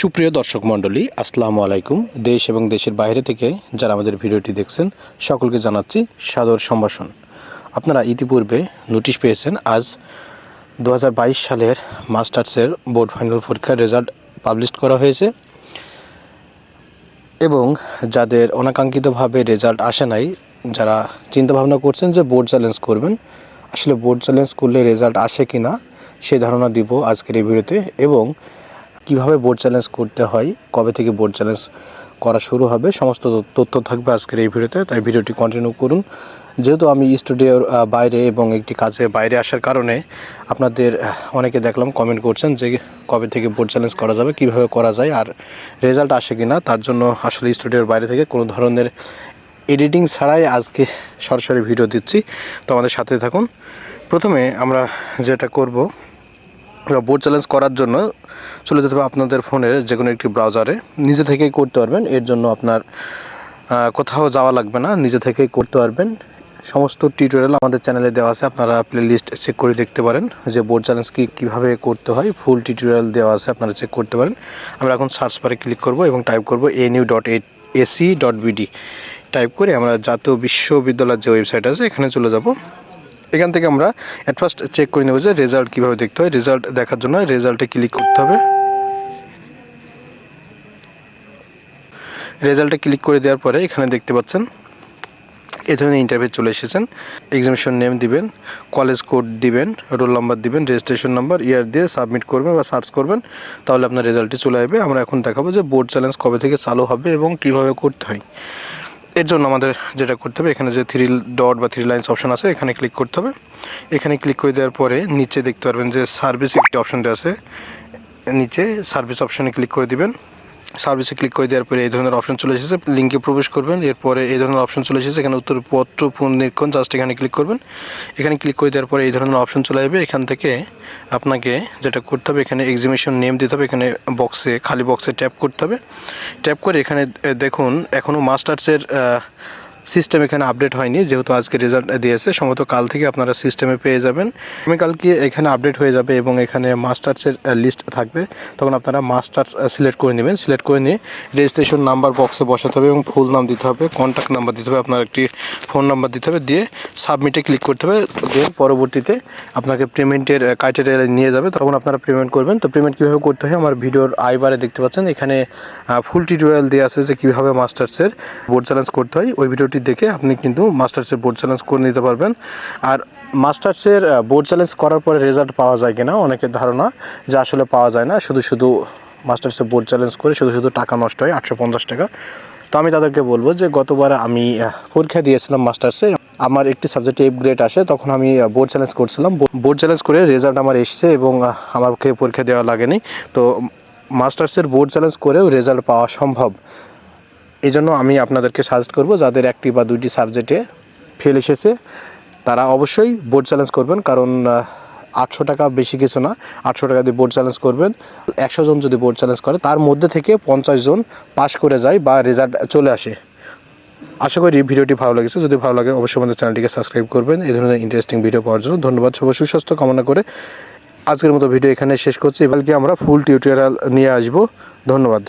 সুপ্রিয় দর্শক মণ্ডলী, আসসালামু আলাইকুম। দেশ এবং দেশের বাইরে থেকে যারা আমাদের ভিডিওটি দেখছেন, সকলকে জানাচ্ছি সাদর সম্ভাষণ। আপনারা ইতিপূর্বে নোটিশ পেয়েছেন, আজ দু হাজার বাইশ সালের মাস্টার্সের বোর্ড ফাইনাল পরীক্ষার রেজাল্ট পাবলিশ করা হয়েছে এবং যাদের অনাকাঙ্ক্ষিতভাবে রেজাল্ট আসে নাই, যারা চিন্তাভাবনা করছেন যে বোর্ড চ্যালেঞ্জ করবেন, আসলে বোর্ড চ্যালেঞ্জ করলে রেজাল্ট আসে কি না সেই ধারণা দিব আজকের এই ভিডিওতে এবং কীভাবে বোর্ড চ্যালেঞ্জ করতে হয়, কবে থেকে বোর্ড চ্যালেঞ্জ করা শুরু হবে, সমস্ত তথ্য থাকবে আজকের এই ভিডিওতে, তাই ভিডিওটি কন্টিনিউ করুন। যেহেতু আমি স্টুডিওর বাইরে এবং একটি কাজে বাইরে আসার কারণে আপনাদের অনেকে দেখলাম কমেন্ট করছেন যে কবে থেকে বোর্ড চ্যালেঞ্জ করা যাবে, কীভাবে করা যায় আর রেজাল্ট আসে কি না তার জন্য আসলে স্টুডিওর বাইরে থেকে কোনো ধরনের এডিটিং ছাড়াই আজকে সরাসরি ভিডিও দিচ্ছি। তো আমাদের সাথে থাকুন। প্রথমে আমরা যেটা করব বোর্ড চ্যালেঞ্জ করার জন্য চলে যেতে হবে আপনাদের ফোনের যে কোনো একটি ব্রাউজারে নিজে থেকেই করতে পারবেন, এর জন্য আপনার কোথাও যাওয়া লাগবে না, নিজে থেকেই করতে পারবেন। সমস্ত টিউটোরিয়াল আমাদের চ্যানেলে দেওয়া আছে, আপনারা প্লে লিস্ট চেক করে দেখতে পারেন যে বোর্ড চ্যালেঞ্জ কী, কীভাবে করতে হয়। ফুল টিউটোরিয়াল দেওয়া আছে, আপনারা চেক করতে পারেন। আমরা এখন সার্চ বারে ক্লিক করব এবং টাইপ করব N U dot A C dot B D type করে আমরা জাতীয় বিশ্ববিদ্যালয়ের যে ওয়েবসাইট আছে, এখানে চলে যাব। এখান থেকে আমরা অ্যাট ফার্স্ট চেক করে নেব যে রেজাল্ট কীভাবে দেখতে হয়। রেজাল্ট দেখার জন্য রেজাল্টে ক্লিক করতে হবে। রেজাল্টে ক্লিক করে দেওয়ার পরে এখানে দেখতে পাচ্ছেন এই ধরনের ইন্টারভিউ চলে এসেছেন। এক্সামিনেশন নেম দিবেন কলেজ কোড দিবেন রোল নাম্বার দিবেন রেজিস্ট্রেশন নাম্বার ইয়ার দিয়ে সাবমিট করবেন বা সার্চ করবেন, তাহলে আপনার রেজাল্টটি চলে আসবে। আমরা এখন দেখাবো যে বোর্ড চ্যালেঞ্জ কবে থেকে চালু হবে এবং কীভাবে করতে হয়। এর জন্য আমাদের যেটা করতে হবে, এখানে যে থ্রি ডট বা থ্রি লাইন্স অপশন আছে, এখানে ক্লিক করতে হবে। এখানে ক্লিক করে দেওয়ার পরে নিচে দেখতে পারবেন যে সার্ভিস একটি অপশনটা আছে। নিচে সার্ভিস অপশনে ক্লিক করে দিবেন। সার্ভিসে ক্লিক করে দেওয়ার পরে এই ধরনের অপশন চলে এসেছে। লিঙ্কে প্রবেশ করবেন, এরপরে এই ধরনের অপশন চলে এসেছে। এখানে উত্তরপত্র পুনরীক্ষণ জাস্ট এখানে ক্লিক করবেন। এখানে ক্লিক করে দেওয়ার পরে এই ধরনের অপশন চলে যাবে এখান থেকে আপনাকে যেটা করতে হবে, এখানে এক্সিবিশন নেম দিতে হবে। এখানে বক্সে খালি বক্সে ট্যাপ করতে হবে। ট্যাপ করে এখানে দেখুন এখনও মাস্টার্সের সিস্টেম এখানে আপডেট হয়নি, যেহেতু আজকে রেজাল্ট দিয়েছে, সম্ভবত কাল থেকে আপনারা সিস্টেমে পেয়ে যাবেন। আমি কালকে এখানে আপডেট হয়ে যাবে এবং এখানে মাস্টার্সের লিস্ট থাকবে। তখন আপনারা মাস্টার্স সিলেক্ট করে নেবেন। সিলেক্ট করে নিয়ে রেজিস্ট্রেশন নাম্বার বক্সে বসাতে হবে এবং ফুল নাম দিতে হবে কন্ট্যাক্ট নাম্বার দিতে হবে, আপনার একটি ফোন নাম্বার দিতে হবে, দিয়ে সাবমিটে ক্লিক করতে হবে। দিয়ে পরবর্তীতে আপনাকে পেমেন্টের ক্রাইটেরিয়া নিয়ে যাবে। তখন আপনারা পেমেন্ট করবেন। তো পেমেন্ট কীভাবে করতে হয়? আমার ভিডিওর আইবারে দেখতে পাচ্ছেন। এখানে ফুল টিউটোরিয়াল দেওয়া আছে যে কীভাবে মাস্টার্সের বোর্ড চ্যালেঞ্জ করতে হয়। ওই ভিডিওটি দেখে আপনি কিন্তু মাস্টার্সের বোর্ড চ্যালেঞ্জ করে নিতে পারবেন। আর মাস্টার্সের বোর্ড চ্যালেঞ্জ করার পরে রেজাল্ট পাওয়া যায় কিনা অনেকের ধারণা যে আসলে পাওয়া যায় না। শুধু শুধু মাস্টার্সের বোর্ড চ্যালেঞ্জ করে শুধু শুধু টাকা নষ্ট হয়, আটশো পঞ্চাশ টাকা। তো আমি তাদেরকে বলব যে গতবার আমি পরীক্ষা দিয়েছিলাম মাস্টার্সে। আমার একটি সাবজেক্টে এফ গ্রেড আসে, তখন আমি বোর্ড চ্যালেঞ্জ করছিলাম। বোর্ড চ্যালেঞ্জ করে রেজাল্ট আমার এসেছে এবং আমাকে পরীক্ষা দেওয়া লাগেনি। তো মাস্টার্সের বোর্ড চ্যালেঞ্জ করেও রেজাল্ট পাওয়া সম্ভব। এই জন্য আমি আপনাদেরকে সাজেস্ট করব, যাদের একটি বা দুইটি সাবজেক্টে ফেল এসেছে, তারা অবশ্যই বোর্ড চ্যালেঞ্জ করবেন, কারণ আটশো টাকা বেশি কিছু না। আটশো টাকা দিয়ে বোর্ড চ্যালেঞ্জ করবেন। একশো জন যদি বোর্ড চ্যালেঞ্জ করে, তার মধ্যে থেকে পঞ্চাশ জন পাশ করে যায় বা রেজাল্ট চলে আসে। আশা করি ভিডিওটি ভালো লেগেছে। যদি ভালো লাগে, অবশ্যই আমাদের চ্যানেলটিকে সাবস্ক্রাইব করবেন। এই ধরনের ইন্টারেস্টিং ভিডিও পাওয়ার জন্য ধন্যবাদ। সবাই সুস্বাস্থ্য কামনা করে আজকের মতো ভিডিও এখানে শেষ করছি। কালকে আমরা ফুল টিউটোরিয়াল নিয়ে আসব। ধন্যবাদ।